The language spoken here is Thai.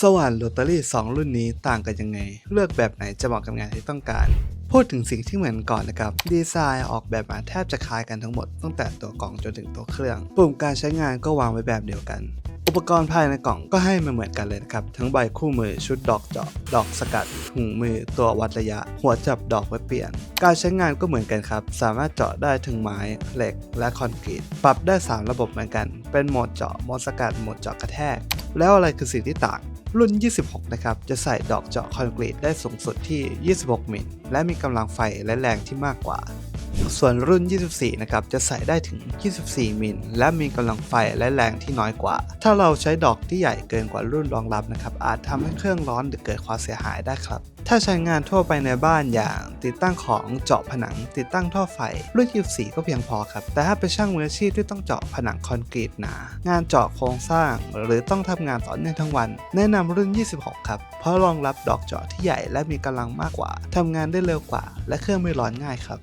สว่านโรตารี่ 2 รุ่นนี้ต่างกันยังไง เลือกแบบไหนจะเหมาะกับงานที่ต้องการ พูดถึงสิ่งที่เหมือนก่อนนะครับ ดีไซน์ออกแบบมาแทบจะคล้ายกันทั้งหมด ตั้งแต่ตัวกล่องจนถึงตัวเครื่อง ปุ่มการใช้งานก็วางไว้แบบเดียวกัน อุปกรณ์ภายในกล่องก็ให้มาเหมือนกันเลยนะครับ ทั้งใบคู่มือชุดดอกเจาะ ดอกสกัดหูมือ ตัววัดระยะ หัวจับดอกไว้เปลี่ยน การใช้งานก็เหมือนกันครับ สามารถเจาะได้ทั้งไม้ เหล็ก และคอนกรีต ปรับได้ 3 ระบบเหมือนกัน เป็นโหมดเจาะ โหมดสกัด โหมดเจาะกระแทก แล้วอะไรคือสิ่งที่ต่าง รุ่น 26 นะครับ จะใส่ดอกเจาะคอนกรีตได้สูงสุดที่ 26 มิล และมีกำลังไฟและแรงที่มากกว่า ส่วนรุ่น 24 นะครับ จะใส่ได้ถึง 24 มิล และมีกำลังไฟและแรงที่น้อยกว่า ถ้าเราใช้ดอกที่ใหญ่เกินกว่ารุ่นรองรับนะครับ อาจทำให้เครื่องร้อนหรือเกิดความเสียหายได้ครับ ถ้าใช้งานทั่วไปในบ้านอย่างติดตั้งของเจาะผนัง ติดตั้งท่อไฟ รุ่น 24 ก็เพียงพอครับ แต่ถ้าเป็นช่างมืออาชีพที่ต้องเจาะผนังคอนกรีตหนา งานเจาะโครงสร้าง หรือต้องทำงานต่อเนื่องทั้งวัน แนะนำรุ่น 26 ครับ เพราะรองรับดอกเจาะที่ใหญ่และมีกำลังมากกว่าทำงานได้เร็วกว่า และเครื่องไม่ร้อนง่ายครับ